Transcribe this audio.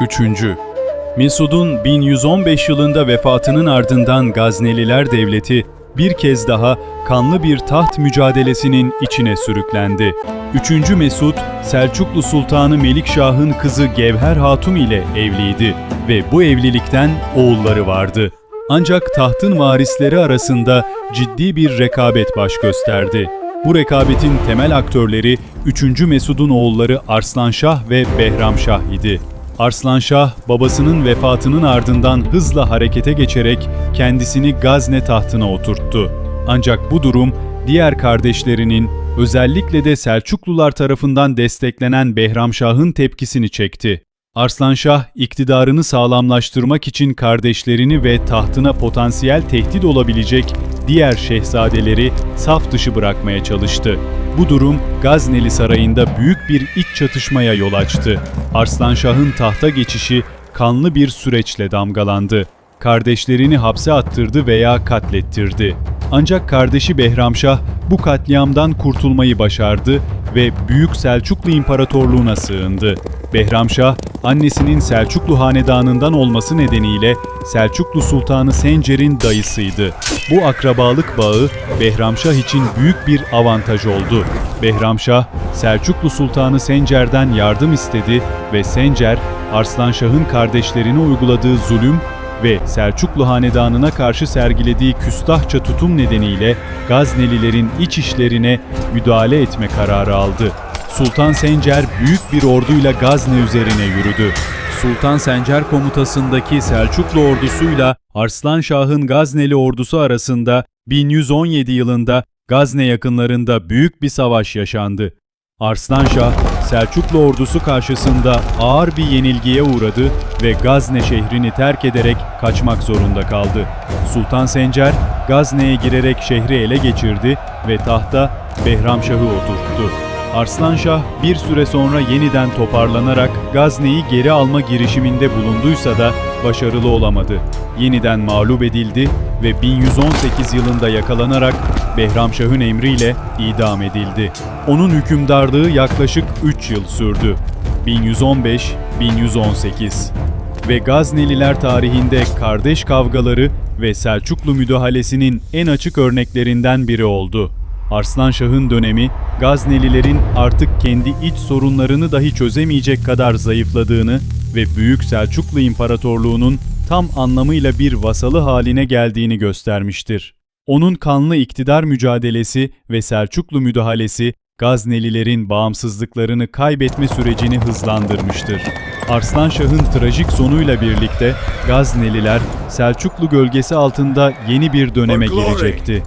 3. Mesud'un 1115 yılında vefatının ardından Gazneliler Devleti bir kez daha kanlı bir taht mücadelesinin içine sürüklendi. 3. Mesud, Selçuklu Sultanı Melikşah'ın kızı Gevher Hatun ile evliydi ve bu evlilikten oğulları vardı. Ancak tahtın varisleri arasında ciddi bir rekabet baş gösterdi. Bu rekabetin temel aktörleri 3. Mesud'un oğulları Arslanşah ve Behramşah idi. Arslanşah babasının vefatının ardından hızla harekete geçerek kendisini Gazne tahtına oturttu. Ancak bu durum diğer kardeşlerinin özellikle de Selçuklular tarafından desteklenen Behramşah'ın tepkisini çekti. Arslanşah iktidarını sağlamlaştırmak için kardeşlerini ve tahtına potansiyel tehdit olabilecek diğer şehzadeleri saf dışı bırakmaya çalıştı. Bu durum Gazneli Sarayı'nda büyük bir iç çatışmaya yol açtı. Arslanşah'ın tahta geçişi kanlı bir süreçle damgalandı. Kardeşlerini hapse attırdı veya katlettirdi. Ancak kardeşi Behramşah bu katliamdan kurtulmayı başardı ve Büyük Selçuklu İmparatorluğu'na sığındı. Behramşah, annesinin Selçuklu hanedanından olması nedeniyle Selçuklu Sultanı Sencer'in dayısıydı. Bu akrabalık bağı Behramşah için büyük bir avantaj oldu. Behramşah, Selçuklu Sultanı Sencer'den yardım istedi ve Sencer, Arslanşah'ın kardeşlerine uyguladığı zulüm ve Selçuklu hanedanına karşı sergilediği küstahça tutum nedeniyle Gaznelilerin iç işlerine müdahale etme kararı aldı. Sultan Sencer büyük bir orduyla Gazne üzerine yürüdü. Sultan Sencer komutasındaki Selçuklu ordusuyla Arslan Şah'ın Gazneli ordusu arasında 1117 yılında Gazne yakınlarında büyük bir savaş yaşandı. Arslanşah, Selçuklu ordusu karşısında ağır bir yenilgiye uğradı ve Gazne şehrini terk ederek kaçmak zorunda kaldı. Sultan Sencer, Gazne'ye girerek şehri ele geçirdi ve tahta Behramşah'ı oturttu. Arslanşah bir süre sonra yeniden toparlanarak Gazne'yi geri alma girişiminde bulunduysa da başarılı olamadı. Yeniden mağlup edildi ve 1118 yılında yakalanarak Behramşah'ın emriyle idam edildi. Onun hükümdarlığı yaklaşık 3 yıl sürdü. 1115-1118 ve Gazneliler tarihinde kardeş kavgaları ve Selçuklu müdahalesinin en açık örneklerinden biri oldu. Arslanşah'ın dönemi, Gaznelilerin artık kendi iç sorunlarını dahi çözemeyecek kadar zayıfladığını ve Büyük Selçuklu İmparatorluğu'nun tam anlamıyla bir vasalı haline geldiğini göstermiştir. Onun kanlı iktidar mücadelesi ve Selçuklu müdahalesi Gaznelilerin bağımsızlıklarını kaybetme sürecini hızlandırmıştır. Arslanşah'ın trajik sonuyla birlikte Gazneliler Selçuklu gölgesi altında yeni bir döneme girecekti.